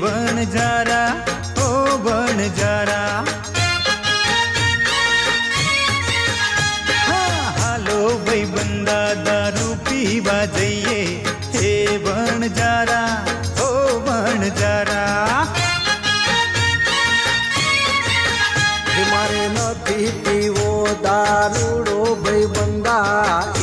વણજારા ઓ વણજારા હા, હાલો ભાઈ બંદા દારૂ પીવા જઈએ. હે વણજારા ઓ વણજારા જારા મારે નથી પીવો દારૂડો ભાઈ બંદા.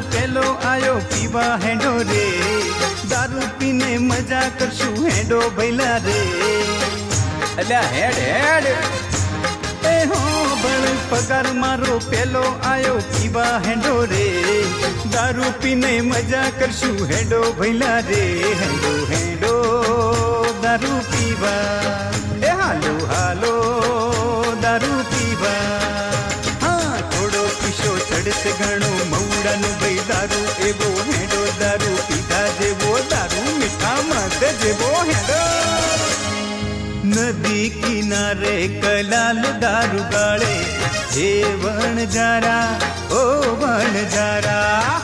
પેલો આયો, પીવા હેડો રે, દારૂ પીને મજા કરશું હેડો ભૈલા રે. અલ્યા, હેડ હેડ. એ હો બળ પગાર મારો પેલો આયો, પીવા હેડો રે, દારૂ પીને મજા કરશું હેડો ભૈલા રે. હેડો હેડો, દારૂ પીવા. એ હાલો હાલો, દારૂ પીવા. નદી કિનારે કલાલ દારૂ ગાળે હે વણજારા ઓ વણજારા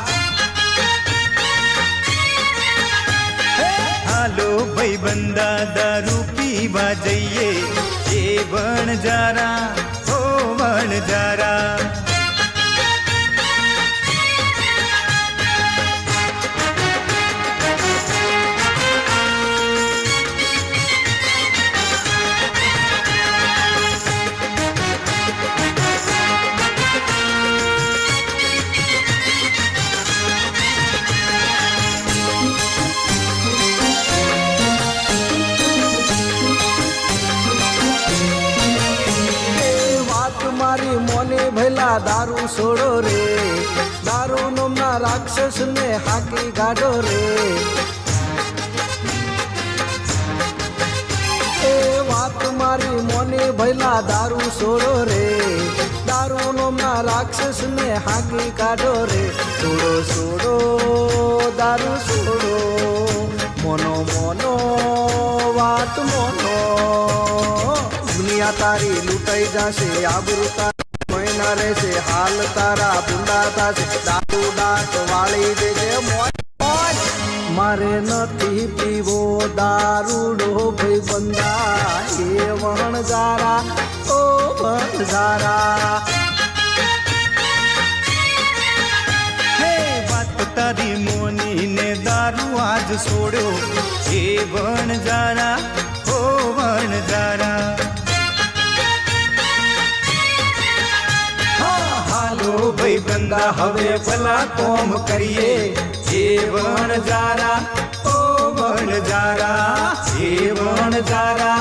હાલો ભાઈ બંદા, દારૂ પીવા જઈએ એ વણજારા ઓ વણજારા ભેલા દારૂ છોડો રે. દારૂ નોમના રાક્ષસ ને હાકી ગાડો રે. એ વાત મારી મોને ભૈલા દારૂ છોડો રે. દારૂ નોમના રાક્ષસ ને હાકી કાઢો રે. છોડો છોડો, દારૂ છોડો. મોનો મોનો, વાત મોનો. દુનિયા તારી લૂંટાઈ જશે, આબરૂ મહિના રહેશે હાલ તારા ભૂંડા થશે. દારૂ દાંત વાળી દેજે મારે નથી પીવો દારૂડો ભાઈ બંદા એ વણઝારા ઓ વણઝારા તારી મોની ને દારૂ આજ છોડ્યો હે વણજારા નંદા હવે ભલા કોમ કરીએ? જે જારા ઓ વણ જારા. જે જારા